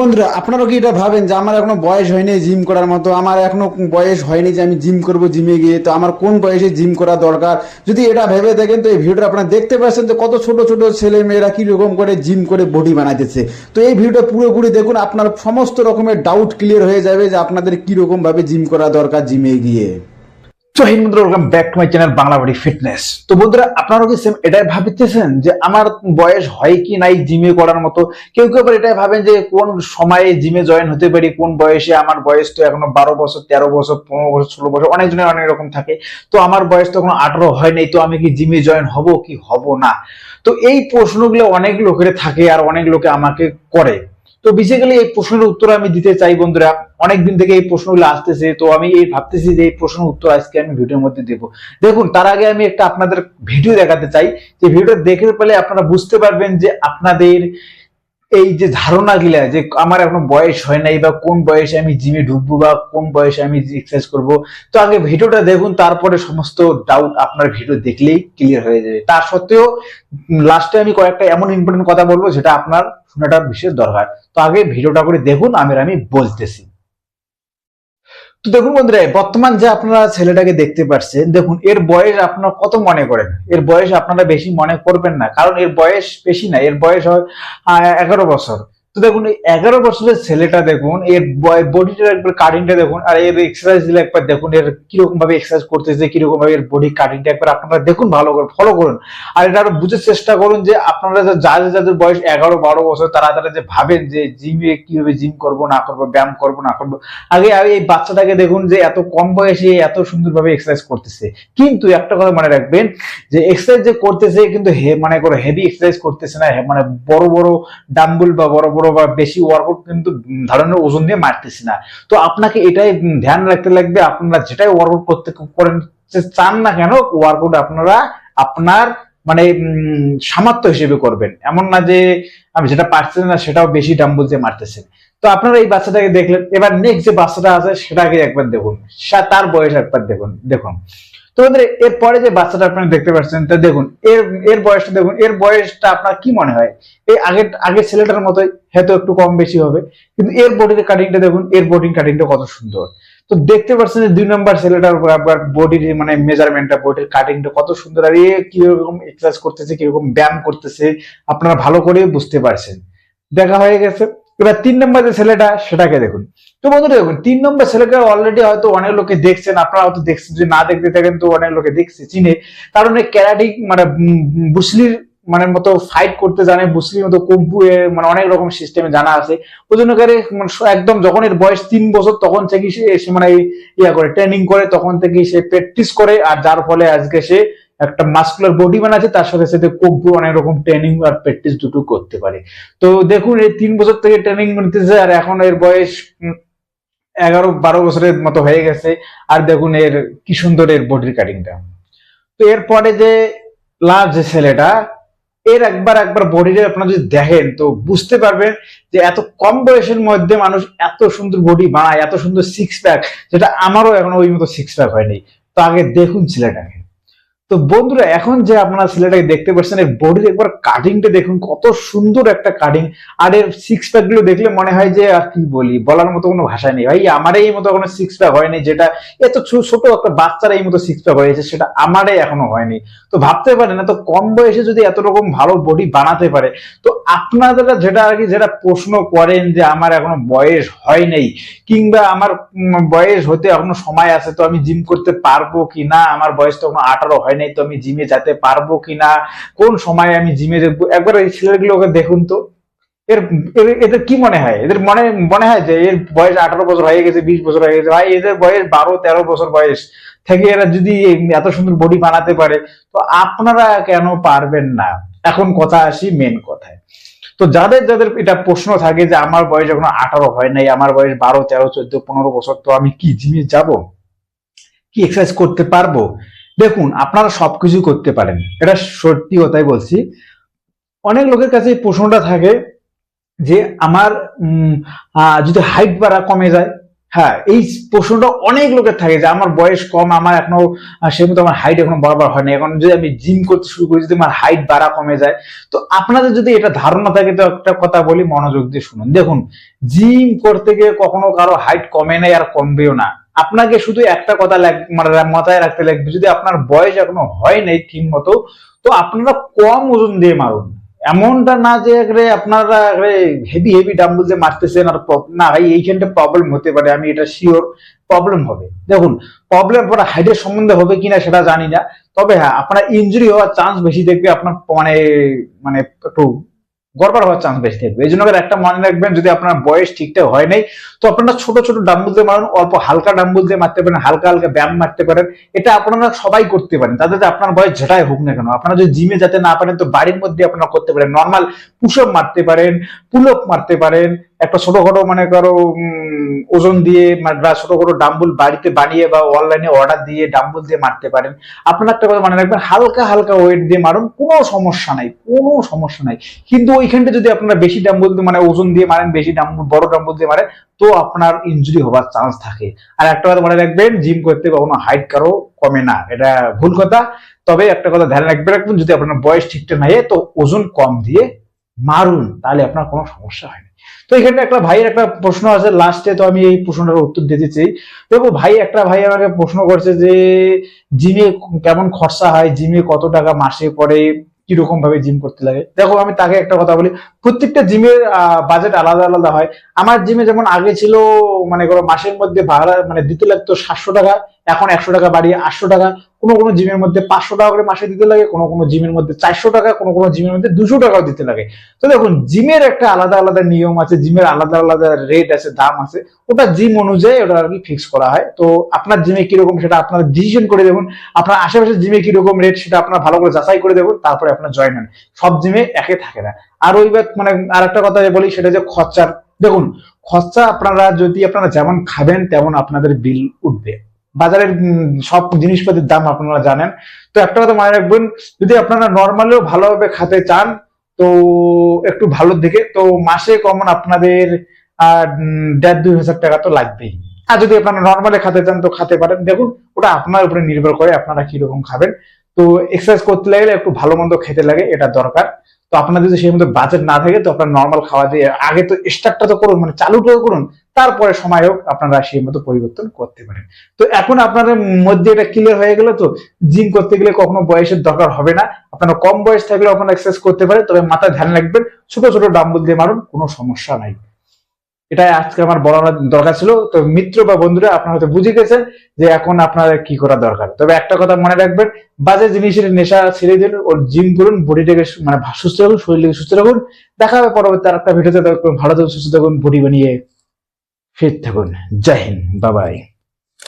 বন্ধুরা, আপনারাও কি এটা ভাবেন যে আমার এখনও বয়স হয়নি জিম করার মতো? আমার এখনও বয়স হয়নি যে আমি জিম করব জিমে গিয়ে? তো আমার কোন বয়সে জিম করা দরকার? যদি এটা ভেবে দেখেন, তো এই ভিডিওটা আপনারা দেখতে পাচ্ছেন তো কত ছোট ছোট ছেলে মেয়েরা কি রকম করে জিম করে বডি বানাইতেছে। তো এই ভিডিওটা পুরোপুরি দেখুন, আপনার সমস্ত রকমের ডাউট ক্লিয়ার হয়ে যাবে যে আপনাদের কি রকম ভাবে জিম করা দরকার জিমে গিয়ে। তো Hind welcome back to my channel Bangla body fitness তো বন্ধুরা, আপনারাও কি সেম এটাই ভাবতেছেন যে আমার বয়স হয় কি নাই জিমে করার মতো? কেউ কেউ আবার এটাই ভাবেন যে কোন সময়ে জিমে জয়েন হতে পারি, কোন বয়সে আমার বয়স তো এখনও বারো বছর, তেরো বছর, পনেরো বছর, ষোলো বছর অনেকজনের অনেক রকম থাকে। তো আমার বয়স তো এখনও আঠারো হয় নাই, তো আমি কি জিমে জয়েন হব কি হব না? তো এই প্রশ্নগুলো অনেক লোকের থাকে আর অনেক লোকে আমাকে করে। তো বেসিক্যালি এই প্রশ্নের উত্তর আমি দিতে চাই, বন্ধুরা। অনেকদিন থেকে এই প্রশ্নগুলো আসতেছে, তো আমি এই ভাবতেছি যে এই প্রশ্নের উত্তর আজকে আমি ভিডিওর মধ্যে দেবো। দেখুন, তার আগে আমি একটা আপনাদের ভিডিও দেখাতে চাই। যে ভিডিও দেখে পেলে আপনারা বুঝতে পারবেন যে আপনাদের এই যে ধারণা গিলা যে আমার এখনও বয়স হয় নাই বা কোন বয়সে আমি জিমে ঢুকবো বা কোন বয়সে আমি এক্সারসাইজ করব, তো আগে ভিডিওটা দেখুন, তারপরে সমস্ত ডাউট আপনার ভিডিও দেখলেই ক্লিয়ার হয়ে যাবে। তার সত্ত্বেও লাস্টে আমি কয়েকটা এমন ইম্পর্টেন্ট কথা বলব, যেটা আপনার শোনাটা বিশেষ দরকার। তো আগে ভিডিওটা করে দেখুন আমি আমি বলতেছি। তো দেখুন বন্ধুরা, বর্তমান যে আপনারা ছেলেটাকে দেখতে পাচ্ছেন দেখুন, এর বয়স আপনারা কত মনে করেন? এর বয়স আপনারা বেশি মনে করবেন না, কারণ এর বয়স বেশি না, এর বয়স হয় এগারো বছর। তো দেখুন, এই এগারো বছরের ছেলেটা দেখুন, এর বডিটার একবার কাটিংটা দেখুন, আর এর এক্সারসাইজ দিলে একবার দেখুন, এর কীরকম ভাবে এক্সারসাইজ করতেছে কীরকম ভাবে এর বডি কাটিংটা একবার আপনারা দেখুন, ভালো করে ফলো করুন। আর এটা আরও বুঝার চেষ্টা করুন যে, আপনারা যাদের যাদের বয়স এগারো বারো বছর, তারা তারা যে ভাবেন যে জিমে কীভাবে জিম করব, না করব, ব্যায়াম করব, না করব, আগে এই বাচ্চাটাকে দেখুন যে, এত কম বয়সে এত সুন্দরভাবে এক্সারসাইজ করতেছে। কিন্তু একটা কথা মনে রাখবেন যে এক্সারসাইজ যে করতেছে, কিন্তু মানে করে হেভি এক্সারসাইজ করতেছে না মানে বড় বড় ডাম্বল বা বড় বা বেশি ওয়ার্কআউট কিন্তু ধরনের ওজন দিয়ে মারতেছি না। তো আপনাকে এটাই ধ্যান রাখতে লাগবে, আপনারা যেটাই ওয়ার্কআউট করতে করেন চান না কেন ওয়ার্কআউট আপনারা আপনার মানে সামর্থ্য হিসেবে করবেন। এমন না যে আমি যেটা পারছেন না সেটাও বেশি ডাম্বল দিয়ে মারতেছেন। তো আপনারা এই বাচ্চাটাকে দেখলেন এবার নেক্সট যে বাচ্চাটা আছে সেটাকে একবার দেখুন। তার বয়স একবার দেখুন দেখুন। তো বন্ধুরা, এর পরে যে বাচ্চাটা আপনারা দেখতে পাচ্ছেন তা দেখুন এর এর বয়সটা দেখুন এর বয়সটা আপনার কি মনে হয়? এই আগের আগের ছেলেটার মতোই হয়তো একটু কম বেশি হবে কিন্তু এর বডির কাটিংটা দেখুন এর বডির কাটিংটা কত সুন্দর। তো দেখতে পাচ্ছেন যে দুই নম্বর ছেলেটার বডির মানে মেজারমেন্টটা বডির কাটিংটা কত সুন্দর আর এ কীরকম এক্সারসাইজ করতেছে কীরকম ব্যায়াম করতেছে আপনারা ভালো করে বুঝতে পারছেন। দেখা হয়ে গেছে। এবার তিন নম্বর যে ছেলেটা, সেটাকে দেখুন। তো বন্ধুরা, দেখুন, তিন নম্বর ছেলেকে অলরেডি হয়তো অনেক লোকে দেখছেন, আপনারা হয়তো দেখছেন যদি না দেখতে থাকেন তো অনেক লোকে দেখছে, চিনে। কারণ এই ক্যারাটিক মানে বুসলির মানে মতো ফাইট করতে জানে, বুসলির মতো কুম্পু মানে অনেক রকম সিস্টেমে জানা আছে। ওই জন্য করে মানে একদম যখন এর বয়স তিন বছর, তখন থেকে সে মানে ইয়া করে ট্রেনিং করে, তখন থেকে সে প্র্যাকটিস করে, আর যার ফলে আজকে সে একটা মাস্কুলার বডি বানাচ্ছে, তার সাথে সাথে কুম্পু অনেক রকম ট্রেনিং আর প্র্যাকটিস দুটো করতে পারে। তো দেখুন, এই তিন বছর থেকে ট্রেনিং নিতেছে, আর এখন এর বয়স এগারো, বারো বছরের মতো হয়ে গেছে, আর দেখুন এর কি সুন্দর এর বডির কাটিংটা তো এরপরে যে লাস্ট যে ছেলেটা, এর একবার একবার বডিটা আপনারা যদি দেখেন, তো বুঝতে পারবেন যে এত কম বয়সের মধ্যে মানুষ এত সুন্দর বডি বানায়, এত সুন্দর সিক্স প্যাক যেটা আমারও এখনও ওই মতো সিক্স প্যাক হয়নি। তো আগে দেখুন ছেলেটাকে। তো বন্ধুরা, এখন যে আপনারা ছেলেটাকে দেখতে পাচ্ছেন, এর বডির একবার কাটিংটা দেখুন, কত সুন্দর একটা কাটিং আর এর সিক্স প্যাকগুলো দেখলে মনে হয় যে, আর কি বলি, বলার মতো কোনো ভাষা নেই। ভাই, আমার এই মতো কোনো সিক্স প্যাক হয়নি, যেটা এত ছোট একটা বাচ্চার এই মতো সিক্স প্যাক হয়েছে, সেটা আমারই এখনও হয়নি। তো ভাবতে পারেন তো কম বয়সে যদি এত রকম ভালো বডি বানাতে পারে, তো আপনারা যেটা আর কি, যেটা প্রশ্ন করেন যে, আমার এখনও বয়স হয় নাই, কিংবা আমার বয়স হতে এখনও সময় আছে, তো আমি জিম করতে পারব কি না আমার বয়স তো এখনও আঠারো হয় নাই তো আমি জিমে যেতে পারব কি না কোন সময় আমি জিমে যাব? একবার এই ছেলেগুলোকে দেখুন তো। এর- এদের কি মনে হয়? এদের মনে মনে হয় যে এর বয়স আঠারো বছর হয়ে গেছে, বিশ বছর হয়ে গেছে। ভাই, এদের বয়স বারো, তেরো বছর বয়স। থেকে এরা যদি এত সুন্দর বডি বানাতে পারে, তো আপনারা কেন পারবেন না? এখন কথা আসি মেন কথায়। তো যাদের যাদের এটা প্রশ্ন থাকে যে আমার বয়স এখন আঠারো হয় নাই, আমার বয়স বারো, তেরো, চোদ্দ, পনেরো বছর, তো আমি কি জিমে যাব? কি এক্সারসাইজ করতে পারব? দেখুন, আপনারা সবকিছু করতে পারেন। এটা সত্যি কথাই বলছি। অনেক লোকের কাছে প্রশ্নটা থাকে যে, আমার যদি হাইট বাড়া কমে যায় হ্যাঁ এই প্রশ্নটা অনেক লোকের থাকে যে, আমার বয়স কম, আমার এখনও সেই মতো আমার হাইট এখনও বরাবর হয়নি এখন যদি আমি জিম করতে শুরু করি, যদি আমার হাইট বাড়া কমে যায়, তো আপনাদের যদি এটা ধারণা থাকে, তো একটা কথা বলি, মনোযোগ দিয়ে শুনুন। দেখুন জিম করতে গিয়ে কখনো কারও হাইট কমে নাই আর কমবেও না। আপনাকে শুধু একটা কথা মানে মাথায় রাখতে লাগবে, যদি আপনার বয়স এখনও হয় নাই ঠিক মতো, তো আপনারা কম ওজন দিয়ে মারুন। এমনটা না যে একবারে আপনারা হেভি হেভি ডাম্বল দিয়ে মারতেছেন আর না এইখানটা প্রবলেম হতে পারে, আমি এটা শিওর প্রবলেম হবে। দেখুন প্রবলেম পরে হাইটের সম্বন্ধে হবে কিনা সেটা জানি না, তবে হ্যাঁ আপনার ইঞ্জুরি হওয়ার চান্স বেশি দেখবে আপনার মানে মানে একটু গড়বড় হওয়ার চান্স বেশি থাকবে। এই জন্য একটা মনে রাখবেন, যদি আপনার বয়স ঠিকঠাক হয় নাই, তো আপনারা ছোট ছোট ডাম্বুল দিয়ে মারুন, অল্প হালকা ডাম্বুল দিয়ে মারতে পারেন, হালকা হালকা ব্যায়াম মারতে পারেন। এটা আপনারা সবাই করতে পারেন তাতে আপনার বয়স যেটাই হোক না কেন। আপনারা যদি জিমে যেতে না পারেন, তো বাড়ির মধ্যে আপনারা করতে পারেন। নর্মাল পুশআপ মারতে পারেন পুলক মারতে পারেন একটা ছোটখাটো মানে কারও ওজন দিয়ে মা- বা ছোটখাটো ডাম্বুল বাড়িতে বানিয়ে বা অনলাইনে অর্ডার দিয়ে ডাম্বুল দিয়ে মারতে পারেন। আপনারা একটা কথা মনে রাখবেন, হালকা হালকা ওয়েট দিয়ে মারুন, কোনো সমস্যা নাই, কোনো সমস্যা নাই। কিন্তু ওইখানটা যদি আপনারা বেশি ডাম্বল মানে ওজন দিয়ে মারেন, বেশি ডাম্বল, বড় ডাম্বল দিয়ে মারেন, তো আপনার ইনজুরি হওয়ার চান্স থাকে। আর একটা কথা মনে রাখবেন জিম করতে কখনো হাইট কারও কমে না, এটা ভুল কথা। তবে একটা কথা ধ্যান রাখবে রাখবেন, যদি আপনার বয়স ঠিকঠাক নাই, তো ওজন কম দিয়ে মারুন, তাহলে আপনার কোনো সমস্যা হয় না। তো এখানে একটা ভাইয়ের একটা প্রশ্ন আছে লাস্টে তো আমি এই প্রশ্নটার উত্তর দিতে চাই। দেখো, ভাই, একটা ভাই আমাকে প্রশ্ন করছে যে জিমে কেমন খরচা হয় জিমে কত টাকা মাসে পরে কীরকম ভাবে জিম করতে লাগে? দেখো, আমি তাকে একটা কথা বলি, প্রত্যেকটা জিমের বাজেট আলাদা আলাদা হয়। আমার জিমে যেমন আগে ছিল মানে মাসের মধ্যে ভাড়া মানে দিতে লাগতো সাতশো টাকা এখন একশো টাকা বাড়িয়ে আটশো টাকা, কোনো কোনো জিমের মধ্যে পাঁচশো টাকা করে মাসে দিতে লাগে, কোনো কোনো জিমের মধ্যে চারশো টাকা, কোনো কোনো জিমের মধ্যে দুশো টাকাও দিতে লাগে। তো দেখুন, জিমের একটা আলাদা আলাদা নিয়ম আছে, জিমের আলাদা আলাদা রেট আছে, দাম আছে, ওটা জিম অনুযায়ী ওটা আর কি ফিক্স করা হয়। তো আপনার জিমে কীরকম সেটা আপনার ডিসিশন করে দেখুন, আপনার আশেপাশে জিমে কীরকম রেট সেটা আপনার ভালো করে যাচাই করে দেখুন, তারপরে আপনার জয়েন হন। সব জিমে একে থাকে না। আর ওই মানে আর একটা কথা বলি, সেটা যে খরচার। দেখুন, খরচা আপনারা যদি আপনারা যেমন খাবেন, তেমন আপনাদের বিল উঠবে। বাজারের সব জিনিসপাতির দাম আপনারা জানেন। তো একটা কথা মনে রাখবেন, যদি আপনারা নর্মালিও ভালোভাবে খেতে চান, তো একটু ভালো দিকে, তো মাসে কমন আপনাদের দেড় দুই হাজার টাকা তো লাগবেই। আর যদি আপনারা নর্মালি খেতে চান, তো খেতে পারেন। দেখুন, ওটা আপনার উপরে নির্ভর করে আপনারা কীরকম খাবেন। তো এক্সারসাইজ করতে লাগলে একটু ভালো মন্দ খেতে লাগে, এটা দরকার। তো আপনার যদি সেই মতো বাজেট না থাকে, তো আপনার নর্মাল খাওয়া দিয়ে আগে তো স্টার্টটা তো করুন মানে চালুটা তো করুন, তারপরে সময় হোক আপনারা সেই মতো পরিবর্তন করতে পারেন। তো এখন আপনাদের মধ্যে এটা ক্লিয়ার হয়ে গেল তো জিম করতে গেলে কখনো বয়সের দরকার হবে না। আপনারা কম বয়স থাকলে আপনারা এক্সারসাইজ করতে পারেন, তবে মাথায় ধ্যান রাখবেন, ছোট ছোট ডাম্বল দিয়ে মারুন, কোনো সমস্যা নাই। এটাই আজকে আমার বলার দরকার ছিল। তো মিত্র বা বন্ধুরা, আপনার হয়তো বুঝে গেছেন যে এখন আপনার কি করা দরকার। তবে একটা কথা মনে রাখবেন, বাজে জিনিসের নেশা ছেড়ে দিন, ওর জিম করুন বডিটাকে মানে সুস্থ রাখুন, শরীরটাকে সুস্থ রাখুন। দেখা হবে পরবর্তী আর একটা ভিডিওতে ভালো থাকুন, সুস্থ থাকুন বডি বানিয়ে ফিট থাকুন। জয় হিন্দ বাবাই